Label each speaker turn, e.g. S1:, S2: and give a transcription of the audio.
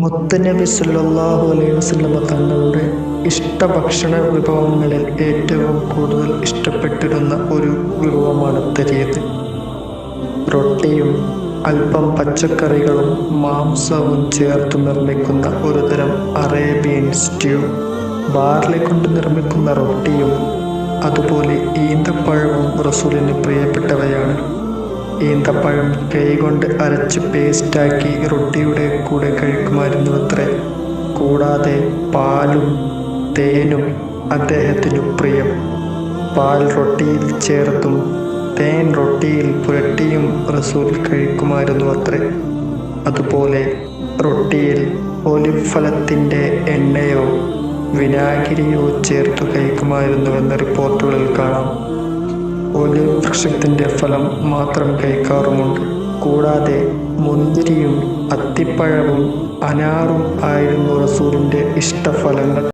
S1: മുത്തുനബി സല്ലാഹു അലൈഹി വസല്ലമ തങ്ങളുടെ ഇഷ്ടഭക്ഷണ വിഭവങ്ങളിൽ ഏറ്റവും കൂടുതൽ ഇഷ്ടപ്പെട്ടിരുന്ന ഒരു വിഭവമാണ് തരിയത്. റൊട്ടിയും അല്പം പച്ചക്കറികളും മാംസവും ചേർത്ത് നിർമ്മിക്കുന്ന ഒരുതരം അറേബ്യൻ സ്റ്റ്യൂ. ബാർലി കൊണ്ട് നിർമ്മിക്കുന്ന റൊട്ടിയും അതുപോലെ ഈന്തപ്പഴവും റസൂലിന് പ്രിയപ്പെട്ടവയാണ്. ഈന്തപ്പഴം കൈകൊണ്ട് അരച്ച് പേസ്റ്റാക്കി റൊട്ടിയുടെ കൂടെ കഴിക്കുമായിരുന്നു അത്രേ കൂടാതെ പാലും തേനും അദ്ദേഹത്തിനു പ്രിയം. പാൽ റൊട്ടിയിൽ ചേർത്തും തേൻ റൊട്ടിയിൽ പുരട്ടിയും റസൂൽ കഴിക്കുമായിരുന്നു അത്രേ അതുപോലെ റൊട്ടിയിൽ ഒലിവ് ഫലത്തിന്റെ എണ്ണയോ വിനാഗിരിയോ ചേർത്ത് കഴിക്കുമായിരുന്നു എന്ന റിപ്പോർട്ടുകളിൽ കാണാം. ഒലിവ് വൃക്ഷത്തിന്റെ ഫലം മാത്രം കഴിക്കാറുമുണ്ട്. കൂടാതെ മുന്തിരിയും അത്തിപ്പഴവും അനാറും ആയിരുന്നു റസൂലിന്റെ ഇഷ്ടഫലങ്ങൾ.